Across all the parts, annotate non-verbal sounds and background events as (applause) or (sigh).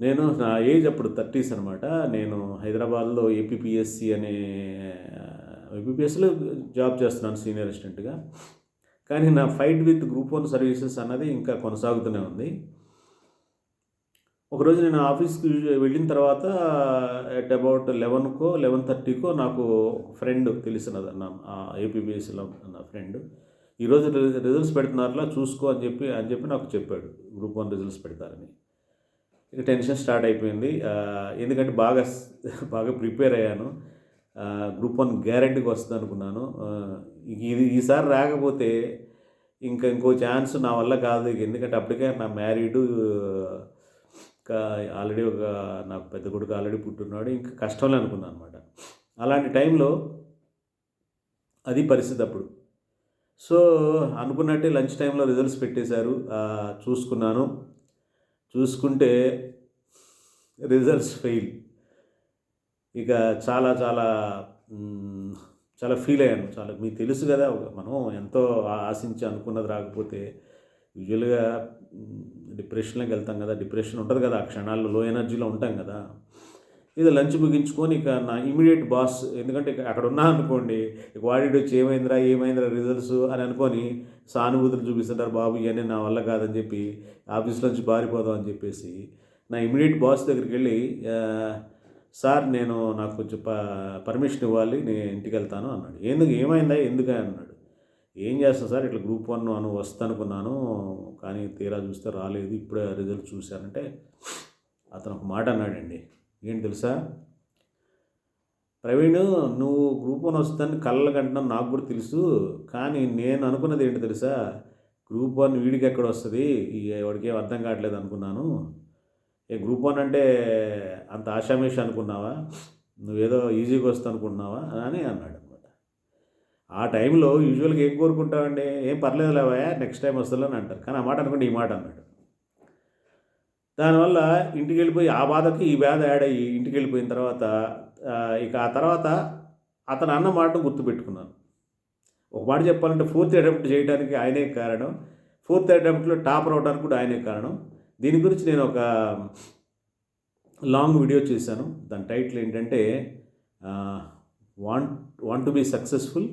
నేను నా ఏజ్ అప్పుడు థర్టీస్ అనమాట నేను హైదరాబాద్లో ఏపీపీఎస్సి అనే ఏపీపీఎస్సిలో జాబ్ చేస్తున్నాను సీనియర్ అసిస్టెంట్గా. కానీ నా fight with group one services అన్నది ఇంకా కొనసాగుతూనే ఉంది. ఒకరోజు నేను ఆఫీస్కి వెళ్ళిన తర్వాత అట్ అబౌట్ లెవెన్కో లెవెన్ థర్టీకో నాకు ఫ్రెండ్ తెలిసిన నా ఏపీబీఎస్లో నా ఫ్రెండ్ ఈరోజు రిజల్ట్స్ పెడుతున్నారులా చూసుకో అని చెప్పి అని చెప్పి నాకు చెప్పాడు. గ్రూప్ వన్ రిజల్ట్స్ పెడతారని. ఇక టెన్షన్ స్టార్ట్ అయిపోయింది. ఎందుకంటే బాగా (laughs) బాగా ప్రిపేర్ అయ్యాను. గ్రూప్ వన్ గ్యారంటీకి వస్తుంది అనుకున్నాను. ఇది ఈసారి రాకపోతే ఇంకా ఇంకో ఛాన్స్ నా వల్ల కాదు. ఎందుకంటే అప్పటికే నా మ్యారీడు ఆల్రెడీ ఒక నాకు పెద్ద కొడుకు ఆల్రెడీ పుట్టున్నాడు. ఇంకా కష్టంలే అనుకున్నాను అనమాట అలాంటి టైంలో అది పరిస్థితి అప్పుడు. సో అనుకున్నట్టే లంచ్ టైంలో రిజల్ట్స్ పెట్టేశారు. చూసుకున్నాను. చూసుకుంటే రిజల్ట్స్ ఫెయిల్. ఇక చాలా చాలా చాలా ఫీల్ అయ్యాను. చాలా మీకు తెలుసు కదా ఒక- మనం ఎంతో ఆశించి అనుకున్నది రాకపోతే యూజువల్గా డిప్రెషన్లోకి వెళ్తాం కదా డిప్రెషన్ ఉంటుంది కదా ఆ క్షణాల్లో లో ఎనర్జీలో ఉంటాం కదా. ఇది లంచ్ ముగించుకొని ఇక నా ఇమీడియట్ బాస్ ఎందుకంటే ఇక అక్కడ ఉన్నా అనుకోండి ఇక వచ్చి ఏమైందిరా ఏమైందిరా రిజల్ట్స్ అని అనుకొని సానుభూతులు చూపిస్తుంటారు బాబు ఇవన్నీ నా వల్ల కాదని చెప్పి ఆఫీస్ నుంచి పారిపోదాం అని చెప్పేసి నా ఇమీడియట్ బాస్ దగ్గరికి వెళ్ళి సార్ నేను నాకు కొంచెం ప పర్మిషన్ ఇవ్వాలి నేను ఇంటికి వెళ్తాను అన్నాడు. ఎందుకు ఏమైందా ఎందుకు అన్నాడు. ఏం చేస్తాను సార్ ఇట్లా గ్రూప్ వన్ అను వస్తానుకున్నాను కానీ తీరా చూస్తే రాలేదు ఇప్పుడే రిజల్ట్ చూశానంటే అతను ఒక మాట అన్నాడండి. ఏంటి తెలుసా? ప్రవీణ్ నువ్వు గ్రూప్ వన్ వస్తాను కళ్ళ కంటున్నావు నాకు కూడా తెలుసు. కానీ నేను అనుకున్నది ఏంటి తెలుసా? గ్రూప్ వన్ వీడికి ఎక్కడ వస్తుంది? ఈ వాడికి ఏం అర్థం కావట్లేదు అనుకున్నాను. ఏ గ్రూప్ వన్ అంటే అంత ఆషామేష అనుకున్నావా? నువ్వేదో ఈజీగా వస్తా అనుకున్నావా అని అన్నాడు అనమాట. ఆ టైంలో యూజువల్గా ఏం కోరుకుంటావండి? ఏం పర్లేదు లేవా నెక్స్ట్ టైం వస్తుందని అంటారు. కానీ ఆ మాట అనుకుంటే ఈ మాట అన్నాడు. దానివల్ల ఇంటికి వెళ్ళిపోయి ఆ బాధకి ఈ బాధ యాడ్ అయ్యి ఇంటికి వెళ్ళిపోయిన తర్వాత ఇక ఆ తర్వాత అతను అన్న మాట గుర్తుపెట్టుకున్నాను. ఒక మాట చెప్పాలంటే ఫోర్త్ అటెంప్ట్ చేయడానికి ఆయనే కారణం. ఫోర్త్ అటెంప్ట్లో టాపర్ అవడానికి కూడా ఆయనే కారణం. దీని గురించి నేను ఒక లాంగ్ వీడియో చేశాను. దాని టైటిల్ ఏంటంటే want want to be successful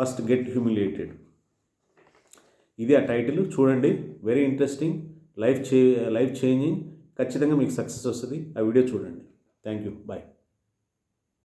first get humiliated. ఇది ఆ టైటిల్. చూడండి. Very interesting. లైఫ్ చే లైఫ్ చేంజింగ్ ఖచ్చితంగా మీకు సక్సెస్ వస్తుంది. ఆ వీడియో చూడండి. Thank you bye.